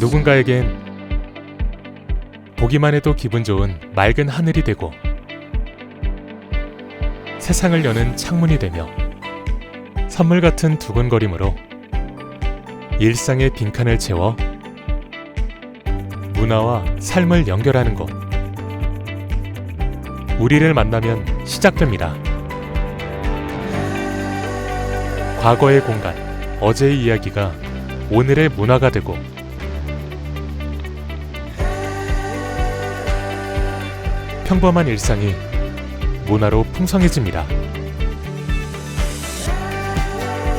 누군가에겐 보기만 해도 기분 좋은 맑은 하늘이 되고 세상을 여는 창문이 되며 선물 같은 두근거림으로 일상의 빈칸을 채워 문화와 삶을 연결하는 곳. 우리를 만나면 시작됩니다. 과거의 공간, 어제의 이야기가 오늘의 문화가 되고 평범한 일상이 문화로 풍성해집니다.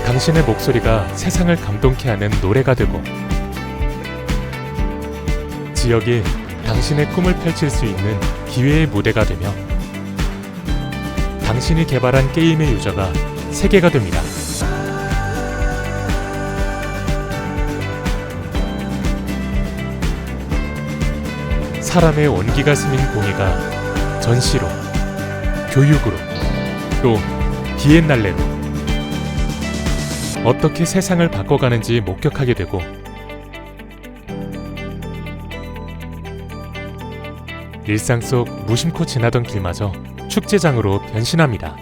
당신의 목소리가 세상을 감동케 하는 노래가 되고 지역이 당신의 꿈을 펼칠 수 있는 기회의 무대가 되며 당신이 개발한 게임의 유저가 세계가 됩니다. 사람의 온기가 스민 공예가 전시로, 교육으로, 또 비엔날레로 어떻게 세상을 바꿔가는지 목격하게 되고 일상 속 무심코 지나던 길마저 축제장으로 변신합니다.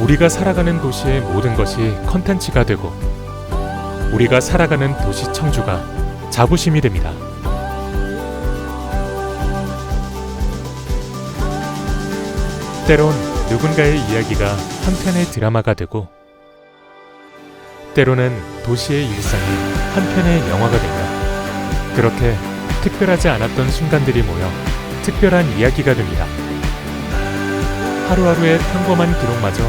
우리가 살아가는 도시의 모든 것이 컨텐츠가 되고 우리가 살아가는 도시 청주가 자부심이 됩니다. 때론 누군가의 이야기가 한 편의 드라마가 되고 때로는 도시의 일상이 한 편의 영화가 되며 그렇게 특별하지 않았던 순간들이 모여 특별한 이야기가 됩니다. 하루하루의 평범한 기록마저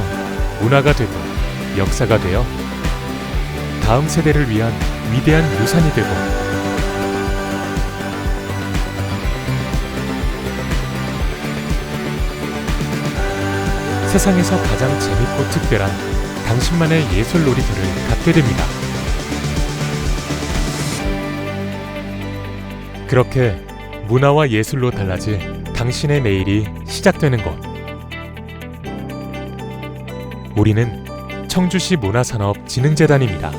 문화가 되고 역사가 되어 다음 세대를 위한 위대한 유산이 되고 세상에서 가장 재밌고 특별한 당신만의 예술 놀이터를 갖게 됩니다. 그렇게 문화와 예술로 달라질 당신의 내일이 시작되는 곳. 우리는 청주시 문화산업진흥재단입니다.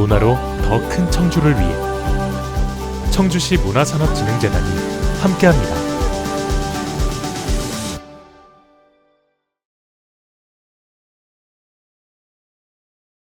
문화로 더 큰 청주를 위해 청주시 문화산업진흥재단이 함께합니다.